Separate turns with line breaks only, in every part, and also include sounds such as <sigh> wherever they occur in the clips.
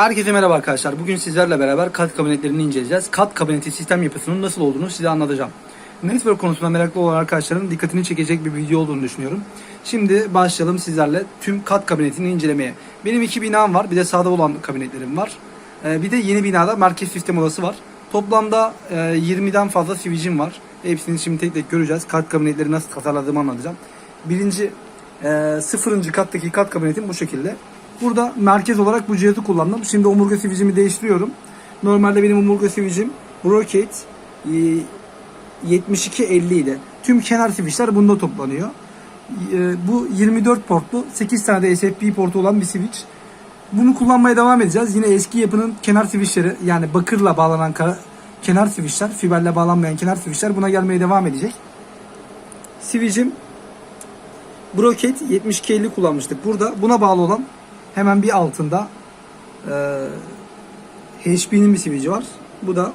Herkese merhaba arkadaşlar. Bugün sizlerle beraber kat kabinetlerini inceleyeceğiz. Kat kabineti sistem yapısının nasıl olduğunu size anlatacağım. Network konusunda meraklı olan arkadaşların dikkatini çekecek bir video olduğunu düşünüyorum. Şimdi başlayalım sizlerle tüm kat kabinetini incelemeye. Benim iki binam var. Bir de sağda olan kabinetlerim var. Ee, bir de yeni binada merkez sistem odası var. Toplamda e, 20'den fazla switch'im var. Hepsini şimdi tek tek göreceğiz. Kat kabinetleri nasıl tasarladığımı anlatacağım. Birinci e, sıfırıncı kattaki kat kabinetim bu şekilde. Burada merkez olarak bu cihazı kullandım. Şimdi omurga switch'imi değiştiriyorum. Normalde benim omurga switch'im Brocade e, 7250 idi. Tüm kenar switch'ler bunda toplanıyor. E, Bu 24 portlu 8 tane de SFP portu olan bir switch. Bunu kullanmaya devam edeceğiz. Yine eski yapının kenar switchleri yani bakırla bağlanan kenar switchler, fiberle bağlanmayan kenar switchler buna gelmeye devam edecek. Switch'im Brocade 7250 kullanmıştık. Burada buna bağlı olan hemen bir altında e, HP'nin bir switch'i var. Bu da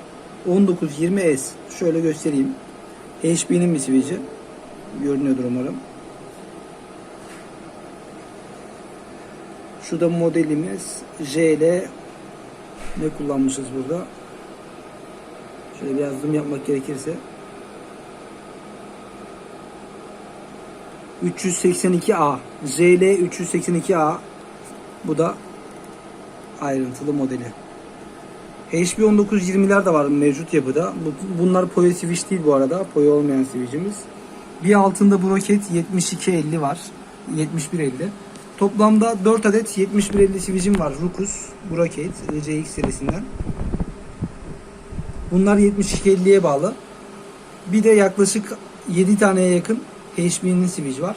1920S. Şöyle göstereyim. HP'nin bir switch'i. Görünüyordur umarım. Şu da modelimiz JL ne kullanmışız burada? Şöyle biraz zoom yapmak gerekirse 382A JL 382A bu da ayrıntılı modeli. HP 1920'ler de var mevcut yapıda. Bu- Bunlar Poyo switch değil bu arada. Poyo olmayan switch'imiz. Bir altında Broket 7250 var. 7150. Toplamda 4 adet 7150 switch'im var. Rukus, Broket, RCX serisinden. Bunlar 7250'ye bağlı. Bir de yaklaşık 7 taneye yakın HP'nin switch var.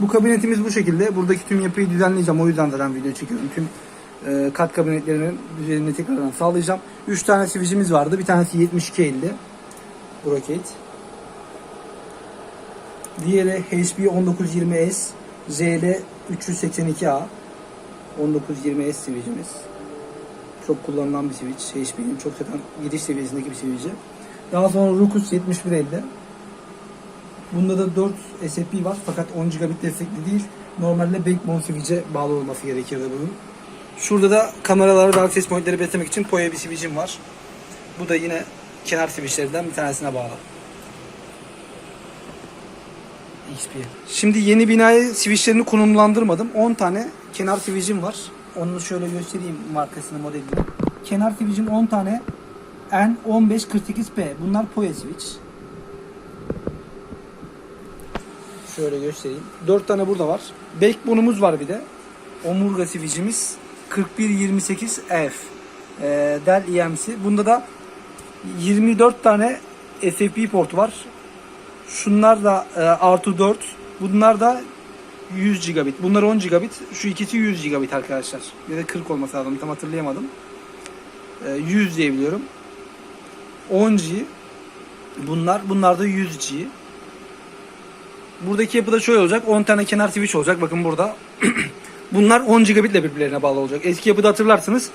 Bu kabinetimiz bu şekilde. Buradaki tüm yapıyı düzenleyeceğim. O yüzden zaten video çekiyorum. Tüm e, kat kabinetlerinin düzenini tekrardan sağlayacağım. 3 tane switch'imiz vardı. Bir tanesi 7250 Brocade. Diğeri HP 1920S JL 382A 1920S switch'imiz. Çok kullanılan bir switch. HP'nin çok zaten gidiş seviyesindeki bir switch'i. Daha sonra Rukus 7150. Bunda da 4 SFP var fakat 10 gigabit destekli değil. Normalde backbone switch'e bağlı olması gerekirdi bunun. Şurada da kameraları ve access pointleri beslemek için Poya bir switch'im var. Bu da yine kenar switch'lerinden bir tanesine bağlı. XP. Şimdi yeni binaya switch'lerini konumlandırmadım. 10 tane kenar switch'im var. Onu şöyle göstereyim markasını, modelini. Kenar switch'im 10 tane N1548P. Bunlar Poya switch. Şöyle göstereyim. 4 tane burada var. Backbone'umuz var bir de. Omurga switch'imiz 4128F. Ee, Dell EMC. Bunda da 24 tane SFP portu var. Şunlar da e, artı 4. Bunlar da 100 gigabit. Bunlar 10 gigabit. Şu ikisi 100 gigabit arkadaşlar. Ya da 40 olması lazım. Tam hatırlayamadım. E, 100 diye biliyorum. 10G. Bunlar. Bunlar da 100G. Buradaki yapıda şöyle olacak. 10 tane kenar switch olacak. Bakın burada. <clears throat> Bunlar 10 gigabit ile birbirlerine bağlı olacak. Eski yapıda hatırlarsınız.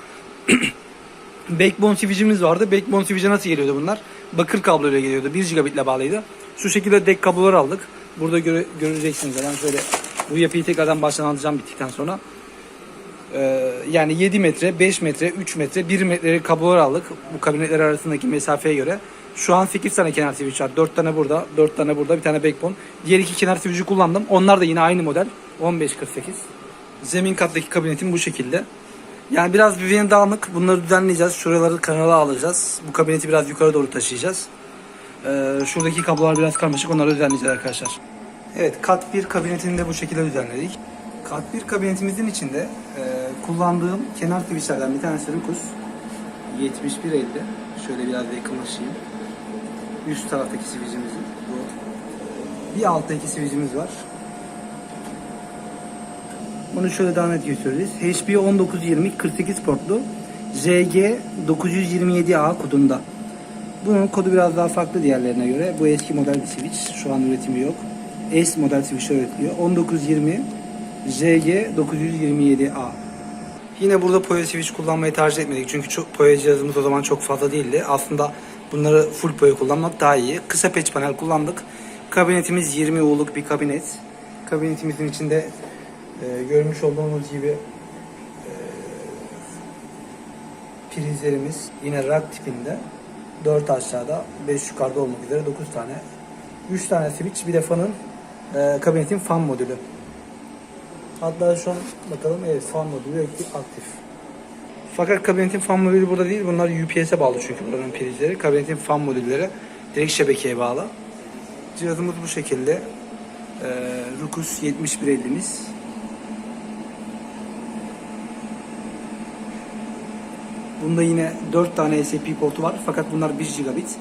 <clears throat> Backbone switch'imiz vardı. Backbone switch'e nasıl geliyordu bunlar? Bakır kabloyla geliyordu. 1 gigabit ile bağlıydı. Şu şekilde dek kabloları aldık. Burada göre, göreceksiniz. Ben şöyle bu yapıyı tekrardan baştan anlatacağım bittikten sonra. Ee, yani 7 metre, 5 metre, 3 metre, 1 metre kablolar aldık. Bu kabinetler arasındaki mesafeye göre. Şu an 8 tane kenar switch var. 4 tane burada, 4 tane burada, bir tane backbone. Diğer iki kenar switch'i kullandım. Onlar da yine aynı model. 1548. Zemin kattaki kabinetim bu şekilde. Yani biraz bir dağınık. Bunları düzenleyeceğiz. Şuraları kanala alacağız. Bu kabineti biraz yukarı doğru taşıyacağız. Ee, şuradaki kablolar biraz karmaşık. Onları düzenleyeceğiz arkadaşlar. Evet kat 1 kabinetini de bu şekilde düzenledik. Kat 1 kabinetimizin içinde e, kullandığım kenar switchlerden bir tanesi Rukus 7150. Şöyle biraz yakınlaşayım. Üst taraftaki switch'imizin bu. Bir alttaki switch'imiz var. Bunu şöyle daha net gösteririz. HP 1920 48 portlu JG 927A kodunda. Bunun kodu biraz daha farklı diğerlerine göre. Bu eski model bir switch. Şu an üretimi yok. S model switch üretiliyor. 1920 JG 927A. Yine burada Poyo switch kullanmayı tercih etmedik. Çünkü çok, Poyo cihazımız o zaman çok fazla değildi. Aslında bunları full Poyo kullanmak daha iyi. Kısa patch panel kullandık. Kabinetimiz 20 U'luk bir kabinet. Kabinetimizin içinde e, görmüş olduğunuz gibi e, prizlerimiz yine rack tipinde. 4 aşağıda, 5 yukarıda olmak üzere 9 tane. 3 tane switch, bir de fanın e, kabinetin fan modülü. Hatta şu an bakalım evet fan modülü aktif. Fakat kabinetin fan modülü burada değil. Bunlar UPS'e bağlı çünkü buranın prizleri. Kabinetin fan modülleri direkt şebekeye bağlı. Cihazımız bu şekilde. Ee, Rucus 7150'miz. Bunda yine 4 tane SP portu var fakat bunlar 1 gigabit.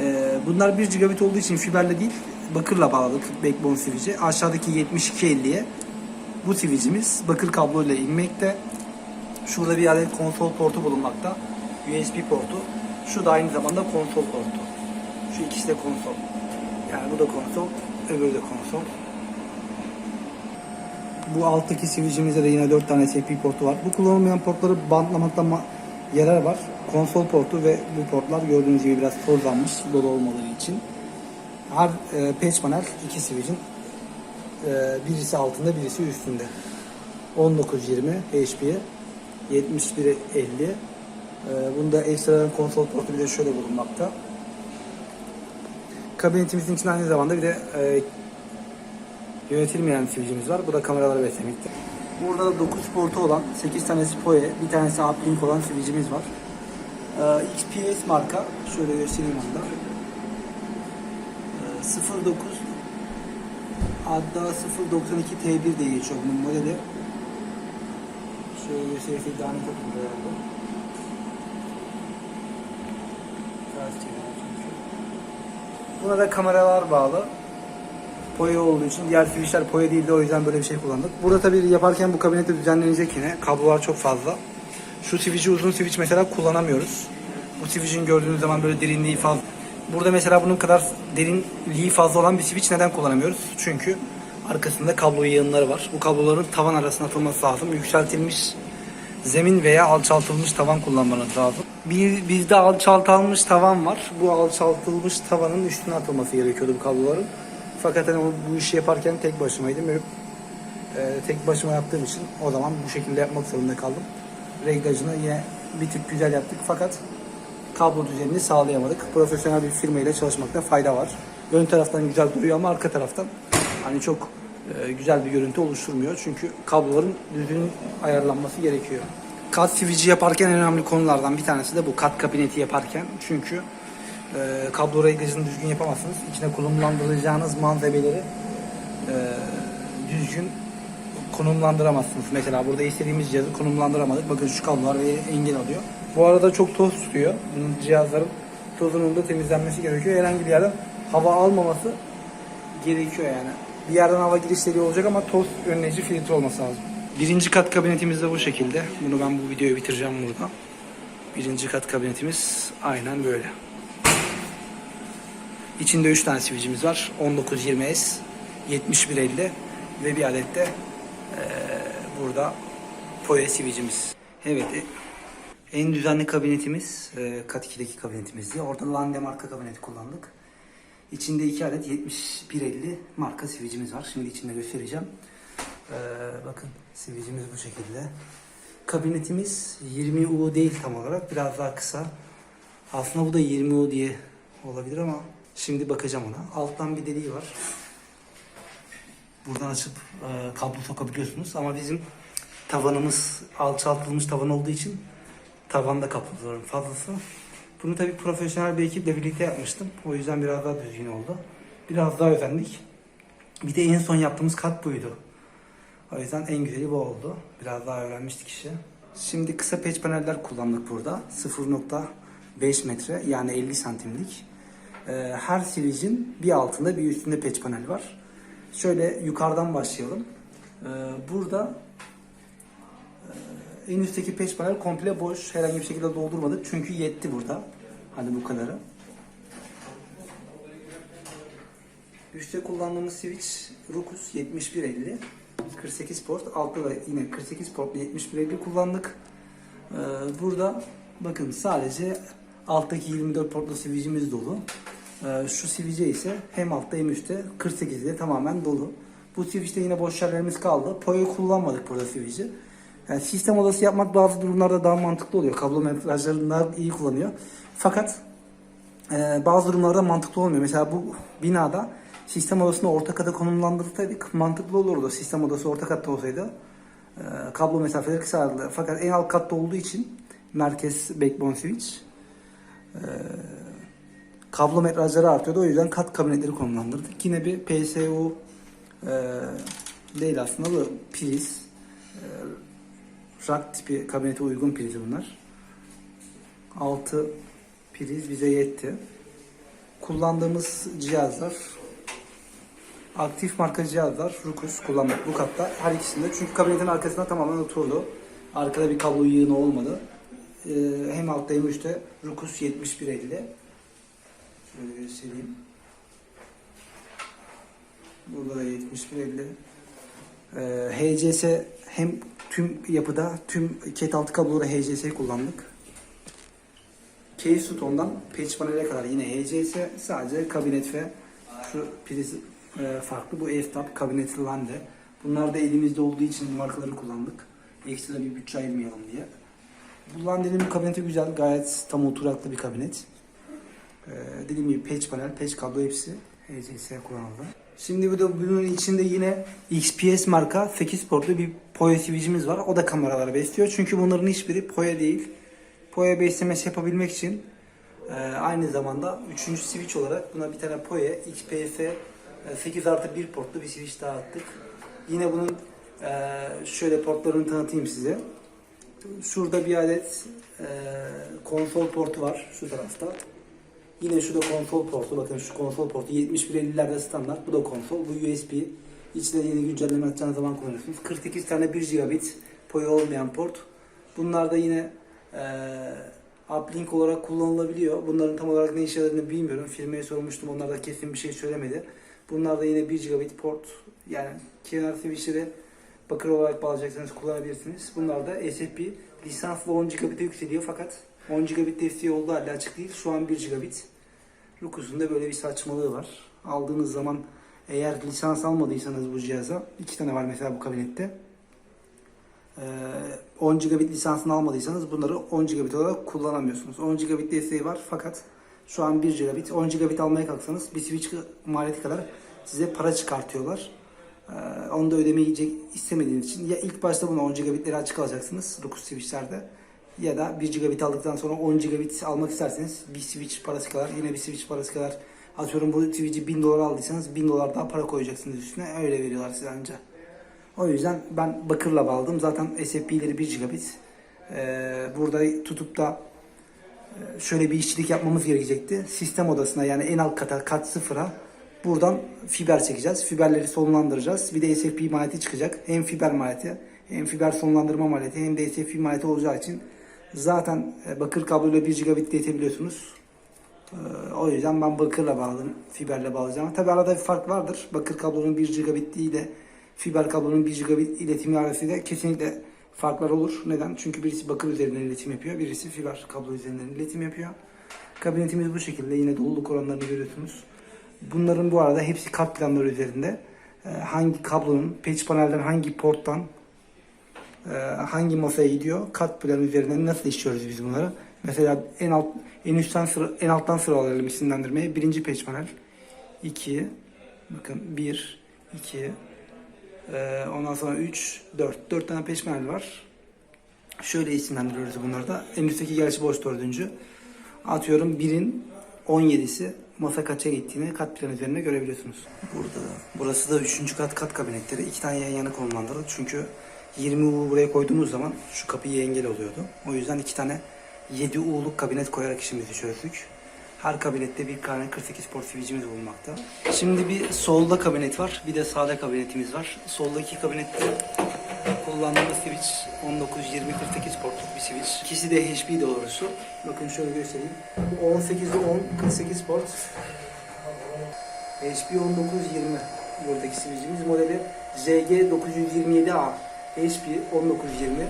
Ee, bunlar 1 gigabit olduğu için fiberle değil bakırla bağladık backbone switch'i. Aşağıdaki 7250'ye bu switch'imiz bakır kablo ile inmekte. Şurada bir adet konsol portu bulunmakta. USB portu. Şu da aynı zamanda konsol portu. Şu ikisi de konsol. Yani bu da konsol, öbürü de konsol. Bu alttaki switch'imizde de yine 4 tane SP portu var. Bu kullanılmayan portları bantlamakta ma- yarar var. Konsol portu ve bu portlar gördüğünüz gibi biraz tozlanmış dolu olmaları için. Her e, patch panel iki switch'in e, birisi altında birisi üstünde. 1920 HP 7150 e, bunda ekstradan konsol portu bir de şöyle bulunmakta. Kabinetimizin içinde aynı zamanda bir de e, yönetilmeyen switch'imiz var. Bu da kameraları beslemekte. Burada da 9 portu olan 8 tanesi PoE, bir tanesi uplink olan switch'imiz var. Ee, XPS marka. Şöyle göstereyim onu da. Ee, 09 hatta 092 T1 diye geçiyor bunun modeli. Oturdu herhalde. Biraz çekelim çünkü. Buna da kameralar bağlı. Poya olduğu için diğer switchler Poya değildi o yüzden böyle bir şey kullandık. Burada tabii yaparken bu kabinete düzenlenecek yine. Kablolar çok fazla. Şu switch'i uzun switch mesela kullanamıyoruz. Bu switch'in gördüğünüz zaman böyle derinliği fazla. Burada mesela bunun kadar derinliği fazla olan bir switch neden kullanamıyoruz? Çünkü arkasında kablo yığınları var. Bu kabloların tavan arasına atılması lazım. Yükseltilmiş zemin veya alçaltılmış tavan kullanmanız lazım. Bir, bizde alçaltılmış tavan var. Bu alçaltılmış tavanın üstüne atılması gerekiyordu bu kabloların. Fakat hani bu işi yaparken tek başımaydım. Böyle, e, tek başıma yaptığım için o zaman bu şekilde yapmak zorunda kaldım. Reglajını yine bir tık güzel yaptık fakat kablo düzenini sağlayamadık. Profesyonel bir firma ile çalışmakta fayda var. Ön taraftan güzel duruyor ama arka taraftan hani çok e, güzel bir görüntü oluşturmuyor. Çünkü kabloların düzgün ayarlanması gerekiyor. Kat switch'i yaparken en önemli konulardan bir tanesi de bu kat kabineti yaparken. Çünkü e, kablo reglajını düzgün yapamazsınız. İçine konumlandıracağınız malzemeleri e, düzgün konumlandıramazsınız. Mesela burada istediğimiz cihazı konumlandıramadık. Bakın şu kablolar engel alıyor. Bu arada çok toz tutuyor. Bunun cihazların tozunun da temizlenmesi gerekiyor. Herhangi bir yerden hava almaması gerekiyor yani. Bir yerden hava girişleri olacak ama toz önleyici filtre olması lazım. Birinci kat kabinetimiz de bu şekilde. Bunu ben bu videoyu bitireceğim burada. Birinci kat kabinetimiz aynen böyle. İçinde 3 tane switch'imiz var. 1920S, 7150 ve bir adet de eee, burada Poe switch'imiz. Evet, e- en düzenli kabinetimiz eee, kat 2'deki kabinetimizdi. Orada Lande marka kabineti kullandık. İçinde 2 adet 7150 marka switch'imiz var. Şimdi içinde göstereceğim. Eee, bakın switch'imiz bu şekilde. Kabinetimiz 20 U değil tam olarak. Biraz daha kısa. Aslında bu da 20 U diye olabilir ama şimdi bakacağım ona. Alttan bir deliği var. Buradan açıp e, kablo sokabiliyorsunuz ama bizim tavanımız alçaltılmış tavan olduğu için tavanda kabloların fazlası. Bunu tabii profesyonel bir ekiple birlikte yapmıştım. O yüzden biraz daha düzgün oldu. Biraz daha özendik. Bir de en son yaptığımız kat buydu. O yüzden en güzeli bu oldu. Biraz daha öğrenmiştik işi. Şimdi kısa patch paneller kullandık burada. 0.5 metre yani 50 santimlik. Ee, her switch'in bir altında bir üstünde patch panel var. Şöyle yukarıdan başlayalım. Ee, burada e, en üstteki patch panel komple boş. Herhangi bir şekilde doldurmadık. Çünkü yetti burada. Hani bu kadarı. Üstte kullandığımız switch Rucus 7150. 48 port. Altta da yine 48 portlu 7150 kullandık. Ee, burada bakın sadece alttaki 24 portlu switch'imiz dolu. Ee, şu switch'e ise hem altta hem üstte 48 ile tamamen dolu. Bu switch'te yine boş yerlerimiz kaldı. Poyo kullanmadık burada switch'i. Yani sistem odası yapmak bazı durumlarda daha mantıklı oluyor. Kablo metrajlarını daha iyi kullanıyor. Fakat e, bazı durumlarda mantıklı olmuyor. Mesela bu binada sistem odasını orta kata konumlandırsaydık mantıklı olurdu. Sistem odası orta katta olsaydı e, kablo mesafeleri kısalırdı. Fakat en alt katta olduğu için merkez backbone switch e, kablo metrajları artıyordu. O yüzden kat kabinetleri konumlandırdık. Yine bir PSU e, değil aslında bu priz. E, rack tipi kabinete uygun priz bunlar. 6 priz bize yetti. Kullandığımız cihazlar aktif marka cihazlar Rukus kullandık bu katta her ikisinde. Çünkü kabinetin arkasında tamamen oturdu. Arkada bir kablo yığını olmadı. Ee, hem altta hem üstte Rukus 7150. Şöyle göstereyim. Burada da 7150. Ee, HCS hem tüm yapıda tüm ket altı kabloları HCS kullandık. Case Suton'dan patch panel'e kadar yine HCS sadece kabinet ve şu priz e, farklı. Bu F-Tab kabinet Lande. Bunlar da elimizde olduğu için markaları kullandık. Ekstra bir bütçe ayırmayalım diye. Bu Lande'nin bu kabineti güzel. Gayet tam oturaklı bir kabinet. Ee, dediğim gibi patch panel, patch kablo hepsi HCS kullanıldı. Şimdi bu da bunun içinde yine XPS marka 8 portlu bir POE switch'imiz var. O da kameralara besliyor. Çünkü bunların hiçbiri POE değil. POE beslemesi yapabilmek için e, aynı zamanda 3. switch olarak buna bir tane POE XPS e, 8 artı 1 portlu bir switch daha attık. Yine bunun e, şöyle portlarını tanıtayım size. Şurada bir adet e, konsol portu var şu tarafta. Yine şu da konsol portu. Bakın şu konsol portu 7150'lerde standart. Bu da konsol. Bu USB. İçinde yeni güncelleme atacağınız zaman kullanıyorsunuz. 48 tane 1 gigabit PoE olmayan port. Bunlar da yine eee uplink olarak kullanılabiliyor. Bunların tam olarak ne işe yaradığını bilmiyorum. Firmaya sormuştum. Onlar da kesin bir şey söylemedi. Bunlar da yine 1 gigabit port. Yani kenar switchleri bakır olarak bağlayacaksanız kullanabilirsiniz. Bunlar da SFP lisanslı 10 gigabit'e yükseliyor fakat 10 gigabit desteği olduğu halde açık değil. Şu an 1 gigabit. Rukus'un böyle bir saçmalığı var. Aldığınız zaman eğer lisans almadıysanız bu cihaza iki tane var mesela bu kabinette. Ee, 10 gigabit lisansını almadıysanız bunları 10 gigabit olarak kullanamıyorsunuz. 10 gigabit desteği var fakat şu an 1 gigabit. 10 gigabit almaya kalksanız bir switch maliyeti kadar size para çıkartıyorlar. Ee, onu da ödemeyecek istemediğiniz için ya ilk başta bunu 10 gigabitleri açık alacaksınız Rukus switchlerde ya da 1 gigabit aldıktan sonra 10 gigabit almak isterseniz bir switch parası kadar yine bir switch parası kadar atıyorum bu switch'i 1000 dolar aldıysanız 1000 dolar daha para koyacaksınız üstüne öyle veriyorlar size anca. O yüzden ben bakırla bağladım. Zaten SFP'leri 1 gigabit. Ee, burada tutup da e, şöyle bir işçilik yapmamız gerekecekti. Sistem odasına yani en alt kata kat sıfıra buradan fiber çekeceğiz. Fiberleri sonlandıracağız. Bir de SFP maliyeti çıkacak. Hem fiber maliyeti hem fiber sonlandırma maliyeti hem de SFP maliyeti olacağı için zaten e, bakır kabloyla 1 gigabit de yetebiliyorsunuz. Ee, O yüzden ben bakırla bağladım. Fiberle bağlayacağım. Tabi arada bir fark vardır. Bakır kablonun 1 gigabit ile fiber kablonun 1 gigabit iletimi arasında kesinlikle farklar olur. Neden? Çünkü birisi bakır üzerinden iletim yapıyor. Birisi fiber kablo üzerinden iletim yapıyor. Kabinetimiz bu şekilde. Yine doluluk oranlarını görüyorsunuz. Bunların bu arada hepsi kat planları üzerinde. Ee, Hangi kablonun, patch panelden hangi porttan e, hangi masaya gidiyor? Kat planı üzerinden nasıl işliyoruz biz bunları? Mesela en alt en üstten sıra, en alttan sıralayalım isimlendirmeyi. Birinci panel. 2 bakın 1 2 e, ondan sonra 3 4 4 tane panel var. Şöyle isimlendiriyoruz bunları da. En üstteki gerçi boş dördüncü. Atıyorum 1'in 17'si masa kaça gittiğini kat plan üzerinde görebiliyorsunuz. Burada burası da 3. kat kat kabinetleri. iki tane yan yana konumlandırıldı. Çünkü 20 U buraya koyduğumuz zaman şu kapıyı engel oluyordu. O yüzden iki tane 7 U'luk kabinet koyarak işimizi çözdük. Her kabinette bir tane 48 port switch'imiz bulunmakta. Şimdi bir solda kabinet var, bir de sağda kabinetimiz var. Soldaki kabinette kullandığımız switch 19 20 48 portluk bir switch. İkisi de HP doğrusu. Bakın şöyle göstereyim. Bu 18'de 10 48 port. HP 1920 buradaki switch'imiz modeli ZG927A. HP 1920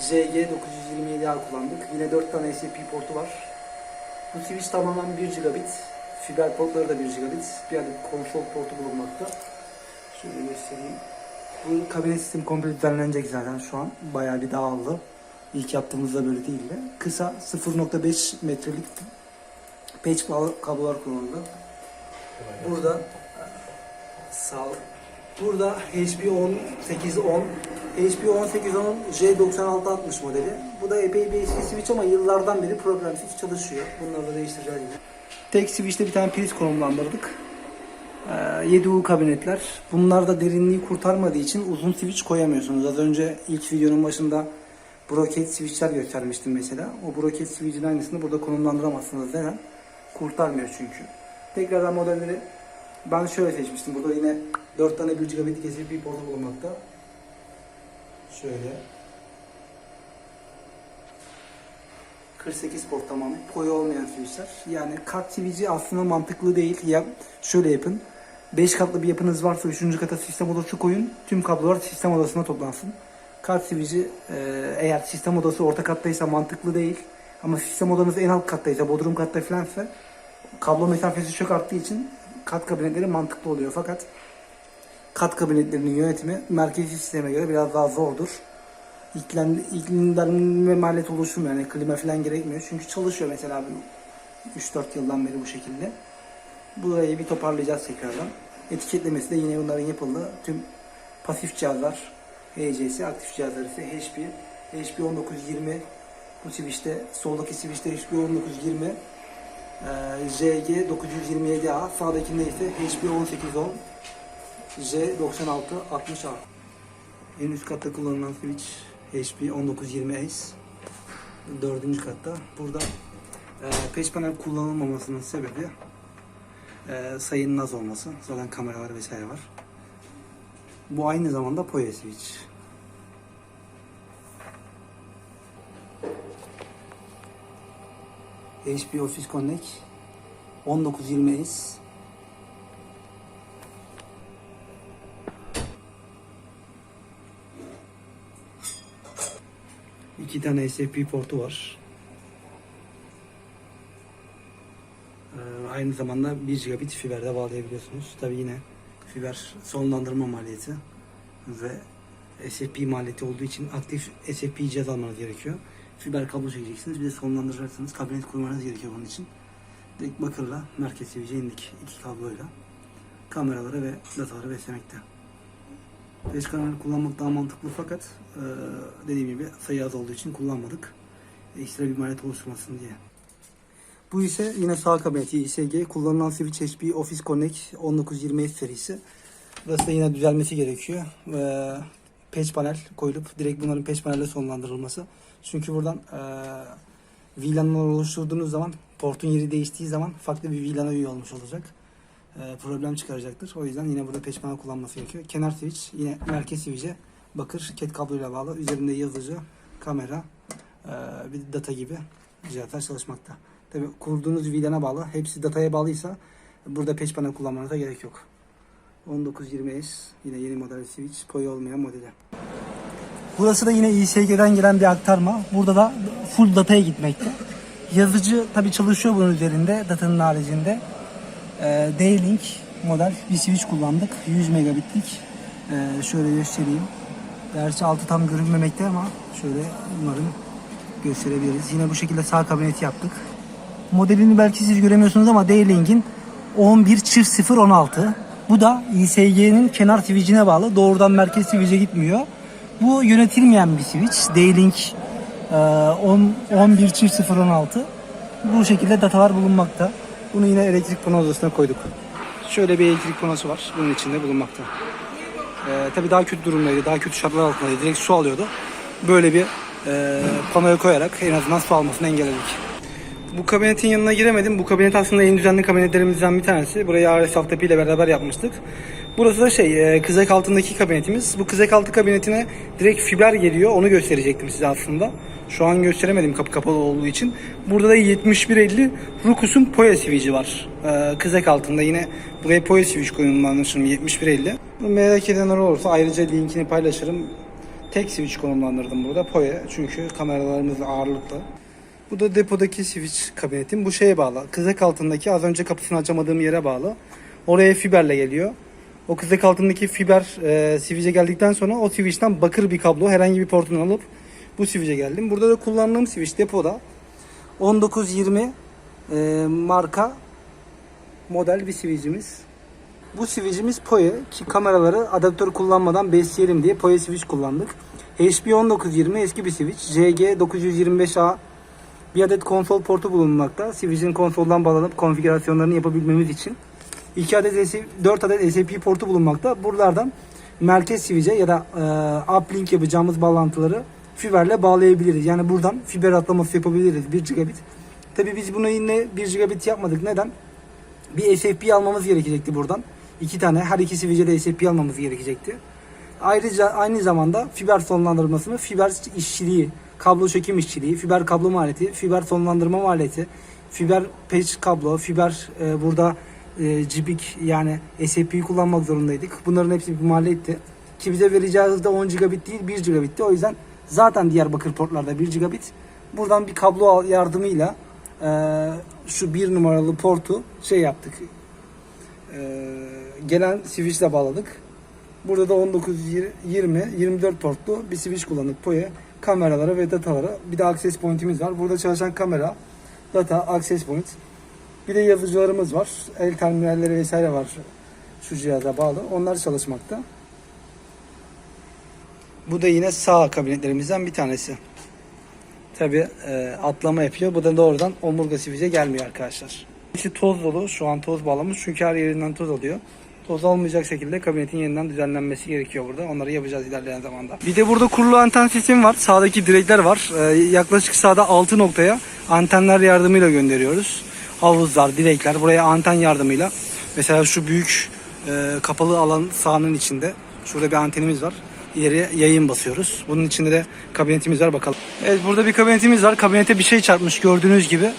ZG927A kullandık. Yine 4 tane SCP portu var. Bu switch tamamen 1 gigabit. Fiber portları da 1 gigabit. Bir adet konsol portu bulunmakta. Şöyle göstereyim. Bu kabine sistemi komple düzenlenecek zaten şu an. Bayağı bir dağıldı. İlk yaptığımızda böyle değildi. Kısa 0.5 metrelik patch kablolar kullanıldı. Burada sağ Burada HP 1810 HP 1810'un J9660 modeli. Bu da epey bir eski switch ama yıllardan beri problemsiz çalışıyor. Bunları da değiştireceğiz yine. Tek switch'te bir tane priz konumlandırdık. Ee, 7U kabinetler. Bunlar da derinliği kurtarmadığı için uzun switch koyamıyorsunuz. Az önce ilk videonun başında broket switchler göstermiştim mesela. O broket switch'in aynısını burada konumlandıramazsınız. Neden? Kurtarmıyor çünkü. Tekrardan modelleri ben şöyle seçmiştim. Burada yine 4 tane 1 gigabit SFP portu bulunmakta. Şöyle. 48 port tamam. Poyu olmayan switchler. Yani kart switch'i aslında mantıklı değil. Ya şöyle yapın. 5 katlı bir yapınız varsa 3. kata sistem odası koyun. Tüm kablolar sistem odasına toplansın. Kart switch'i e, eğer sistem odası orta kattaysa mantıklı değil. Ama sistem odanız en alt kattaysa, bodrum katta falansa kablo mesafesi çok arttığı için kat kabinetleri mantıklı oluyor. Fakat kat kabinetlerinin yönetimi merkezi sisteme göre biraz daha zordur. İklim, iklimlenme maliyeti oluşmuyor. Yani klima falan gerekmiyor. Çünkü çalışıyor mesela 3-4 yıldan beri bu şekilde. Burayı bir toparlayacağız tekrardan. Etiketlemesi de yine bunların yapıldı. Tüm pasif cihazlar, HC'si, aktif cihazlar ise HP, HP 1920 bu switch'te, soldaki switch'te HP 1920 ee, JG 927A sağdakinde ise HP 1810 J9660A En üst katta kullanılan switch HP 1920 Ace. Dördüncü katta. Burada e, peş panel kullanılmamasının sebebi e, sayının az olması. Zaten kameralar vesaire var. Bu aynı zamanda PoE switch. HP Office Connect 1920 Ace İki tane SFP portu var. Ee, aynı zamanda 1 gigabit fiberde bağlayabiliyorsunuz. Tabi yine fiber sonlandırma maliyeti ve SFP maliyeti olduğu için aktif SFP cihaz almanız gerekiyor. Fiber kablo çekeceksiniz. Bir de sonlandıracaksınız. Kabinet kurmanız gerekiyor bunun için. Direkt bakırla merkez seviye indik iki kabloyla. Kameraları ve dataları beslemekte. 5 kanal kullanmak daha mantıklı fakat e, dediğim gibi sayı az olduğu için kullanmadık. Ekstra bir maliyet oluşmasın diye. Bu ise yine sağ kabineti ISG. Kullanılan switch HP Office Connect 1920 serisi. Burası da yine düzelmesi gerekiyor. Ve patch panel koyulup direkt bunların patch panelle sonlandırılması. Çünkü buradan e, VLAN'lar oluşturduğunuz zaman portun yeri değiştiği zaman farklı bir VLAN'a üye olmuş olacak. E, problem çıkaracaktır. O yüzden yine burada panel kullanması gerekiyor. Kenar switch yine merkez switch'e bakır ket kabloyla bağlı. Üzerinde yazıcı, kamera, e, bir data gibi cihazlar çalışmakta. Tabi kurduğunuz VLAN'a bağlı. Hepsi dataya bağlıysa burada panel kullanmanıza gerek yok. 1920S yine yeni model switch PoE olmayan modeli. Burası da yine ISG'den gelen bir aktarma. Burada da full dataya gitmekte. Yazıcı tabi çalışıyor bunun üzerinde datanın haricinde. Ee, D-Link model bir switch kullandık. 100 megabitlik. Ee, şöyle göstereyim. Gerçi altı tam görünmemekte ama şöyle umarım gösterebiliriz. Yine bu şekilde sağ kabineti yaptık. Modelini belki siz göremiyorsunuz ama D-Link'in 11 çift 0 16. Bu da ISG'nin kenar switch'ine bağlı. Doğrudan merkez switch'e gitmiyor. Bu yönetilmeyen bir switch. D-Link e, 10, 11 çift 0 16. Bu şekilde datalar bulunmakta. Bunu yine elektrik pano odasına koyduk. Şöyle bir elektrik panosu var. Bunun içinde bulunmakta. Ee, tabii daha kötü durumdaydı. Daha kötü şartlar altındaydı. Direkt su alıyordu. Böyle bir e, panoya koyarak en azından su almasını engelledik. Bu kabinetin yanına giremedim. Bu kabinet aslında en düzenli kabinetlerimizden bir tanesi. Burayı Ares Altepe ile beraber yapmıştık. Burası da şey, e, kızak altındaki kabinetimiz. Bu kızak altı kabinetine direkt fiber geliyor. Onu gösterecektim size aslında. Şu an gösteremedim kapı kapalı olduğu için. Burada da 7150 Rukus'un Poya switch'i var. E, kızak altında yine buraya Poya switch konumlandırmışım 7150. Merak edenler olursa ayrıca linkini paylaşırım. Tek switch konumlandırdım burada Poya. Çünkü kameralarımız ağırlıklı. Bu da depodaki switch kabinetim. Bu şeye bağlı. Kızak altındaki az önce kapısını açamadığım yere bağlı. Oraya fiberle geliyor. O kızak altındaki fiber e, switch'e geldikten sonra o switch'ten bakır bir kablo herhangi bir portunu alıp bu switch'e geldim. Burada da kullandığım switch depoda 1920 e, marka model bir switch'imiz. Bu switch'imiz PoE ki kameraları adaptör kullanmadan besleyelim diye PoE switch kullandık. HP 1920 eski bir switch. JG 925A bir adet konsol portu bulunmakta. Switch'in konsoldan bağlanıp konfigürasyonlarını yapabilmemiz için. 2 adet S- 4 adet SAP portu bulunmakta. Buralardan merkez switch'e ya da e, uplink yapacağımız bağlantıları fiberle bağlayabiliriz. Yani buradan fiber atlaması yapabiliriz 1 gigabit. Tabii biz bunu yine 1 gigabit yapmadık. Neden? Bir SFP almamız gerekecekti buradan. İki tane her iki switch'e de SFP almamız gerekecekti. Ayrıca aynı zamanda fiber sonlandırmasını, fiber işçiliği, kablo çekim işçiliği, fiber kablo maliyeti, fiber sonlandırma maliyeti, fiber patch kablo, fiber e, burada e, cibik yani SAP'yi kullanmak zorundaydık. Bunların hepsi bir maliyetti. Ki bize vereceği hız da 10 gigabit değil 1 gigabitti. O yüzden zaten Diyarbakır portlarda 1 gigabit. Buradan bir kablo yardımıyla e, şu bir numaralı portu şey yaptık. E, gelen switch'le bağladık. Burada da 19 20 24 portlu bir switch kullandık PoE kameralara ve datalara. Bir de access point'imiz var. Burada çalışan kamera, data, access point. Bir de yazıcılarımız var. El terminalleri vesaire var şu cihaza bağlı. Onlar çalışmakta. Bu da yine sağ kabinetlerimizden bir tanesi. Tabi atlama yapıyor. Bu da doğrudan omurga switch'e gelmiyor arkadaşlar. İçi toz dolu. Şu an toz bağlamış. Çünkü her yerinden toz alıyor. Toz almayacak şekilde kabinetin yeniden düzenlenmesi gerekiyor burada. Onları yapacağız ilerleyen zamanda. Bir de burada kurulu anten sistemi var. Sağdaki direkler var. Ee, yaklaşık sağda 6 noktaya antenler yardımıyla gönderiyoruz. Havuzlar, direkler buraya anten yardımıyla. Mesela şu büyük e, kapalı alan sahanın içinde. Şurada bir antenimiz var. İleri yayın basıyoruz. Bunun içinde de kabinetimiz var bakalım. Evet burada bir kabinetimiz var. Kabinete bir şey çarpmış gördüğünüz gibi.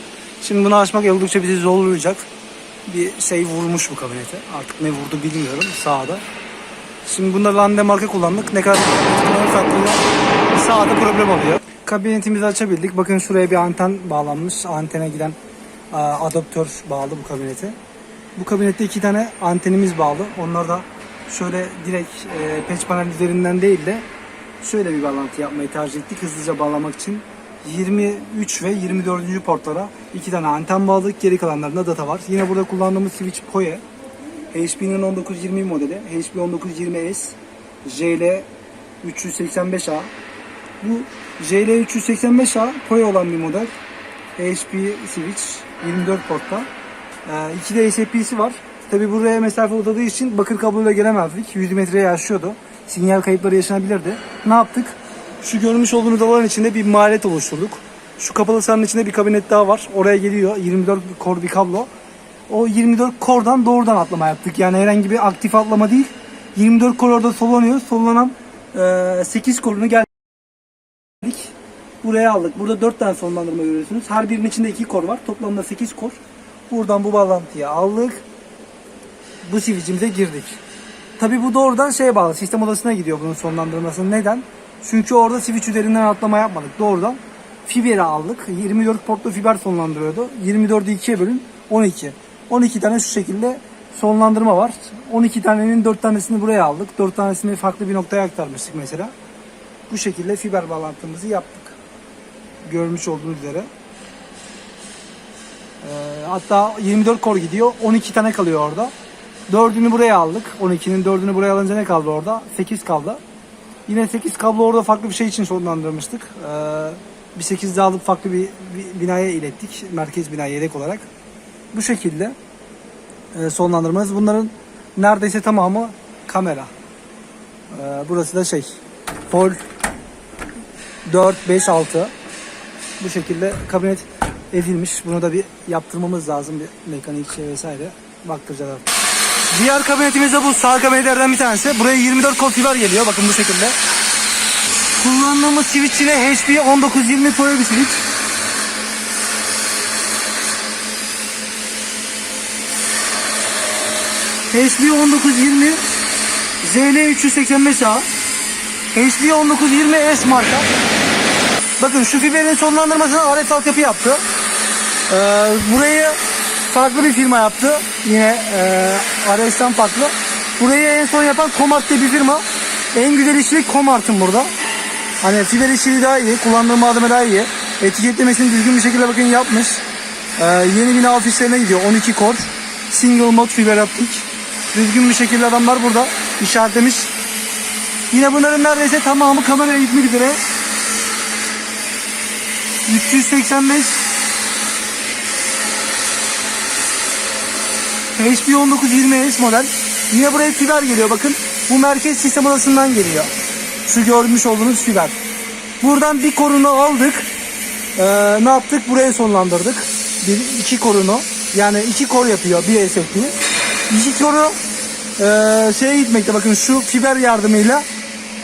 Şimdi bunu açmak oldukça bizi zorlayacak bir şey vurmuş bu kabinete. Artık ne vurdu bilmiyorum sağda. Şimdi bunda lande marka kullandık. Ne kadar kullanırsak kullan sağda problem oluyor. Kabinetimizi açabildik. Bakın şuraya bir anten bağlanmış. Antene giden adaptör bağlı bu kabinete. Bu kabinette iki tane antenimiz bağlı. Onlar da şöyle direkt e, patch panel değil de şöyle bir bağlantı yapmayı tercih ettik hızlıca bağlamak için. 23 ve 24. portlara iki tane anten bağladık. Geri kalanlarında data var. Yine burada kullandığımız switch PoE. HP'nin 1920 modeli. HP 1920S. JL 385A. Bu JL 385A PoE olan bir model. HP switch 24 portta. Ee, iki de SAP'si var. Tabi buraya mesafe uzadığı için bakır kabloyla gelemezdik. 100 metreye aşıyordu. Sinyal kayıpları yaşanabilirdi. Ne yaptık? Şu görmüş olduğunuz alan içinde bir maharet oluşturduk. Şu kapalı sahanın içinde bir kabinet daha var. Oraya geliyor 24 kor bir kablo. O 24 kordan doğrudan atlama yaptık. Yani herhangi bir aktif atlama değil. 24 kor orada sollanıyor. Sollanan e, 8 korunu geldik. Buraya aldık. Burada 4 tane sonlandırma görüyorsunuz. Her birinin içinde 2 kor var. Toplamda 8 kor. Buradan bu bağlantıya aldık. Bu switch'imize girdik. Tabi bu doğrudan şeye bağlı. Sistem odasına gidiyor bunun sonlandırması. Neden? Çünkü orada switch üzerinden atlama yapmadık. Doğrudan fiberi aldık. 24 portlu fiber sonlandırıyordu. 24'ü 2'ye bölün 12. 12 tane şu şekilde sonlandırma var. 12 tanenin 4 tanesini buraya aldık. 4 tanesini farklı bir noktaya aktarmıştık mesela. Bu şekilde fiber bağlantımızı yaptık. Görmüş olduğunuz üzere. Ee, hatta 24 kor gidiyor. 12 tane kalıyor orada. 4'ünü buraya aldık. 12'nin 4'ünü buraya alınca ne kaldı orada? 8 kaldı. Yine 8 kablo orada farklı bir şey için sonlandırmıştık. Ee, bir 8 daha alıp farklı bir, bir binaya ilettik. Merkez binaya yedek olarak. Bu şekilde e, sonlandırmamız. Bunların neredeyse tamamı kamera. Ee, burası da şey. Pol 4, 5, 6. Bu şekilde kabinet ezilmiş. Bunu da bir yaptırmamız lazım. Bir mekanik şey vesaire. Baktıracağız. Diğer kabinetimiz de bu sağ kabinetlerden bir tanesi. Buraya 24 kol geliyor. Bakın bu şekilde. Kullandığımız switch yine HP 1920 Pro bir switch. HP 1920 ZL 385A HP 1920S marka. Bakın şu fiberin sonlandırmasını RF altyapı yaptı. Ee, burayı farklı bir firma yaptı. Yine e, RS'den farklı. Burayı en son yapan Komart diye bir firma. En güzel işçilik Komart'ın burada. Hani fiber işçiliği daha iyi. Kullandığım malzeme daha iyi. Etiketlemesini düzgün bir şekilde bakın yapmış. Ee, yeni bina ofislerine gidiyor. 12 kor. Single mod fiber optik. Düzgün bir şekilde adamlar burada işaretlemiş. Yine bunların neredeyse tamamı kameraya gitmek üzere. 385 HP1920S model. Yine buraya fiber geliyor bakın. Bu merkez sistem odasından geliyor. Şu görmüş olduğunuz fiber. Buradan bir korunu aldık. Ee, ne yaptık? Buraya sonlandırdık. Bir, iki korunu. Yani iki kor yapıyor bir SFP. İki koru e, şeye gitmekte. Bakın şu fiber yardımıyla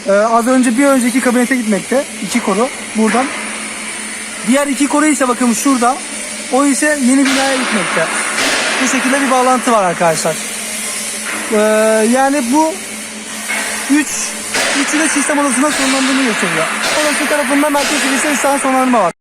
e, az önce bir önceki kabinete gitmekte. İki koru buradan. Diğer iki koru ise bakın şurada. O ise yeni binaya gitmekte. Bu şekilde bir bağlantı var arkadaşlar. Ee, yani bu 3 üçü de sistem odasına sonlandığını gösteriyor. Odası tarafında merkez bilgisayar sonlandırma var.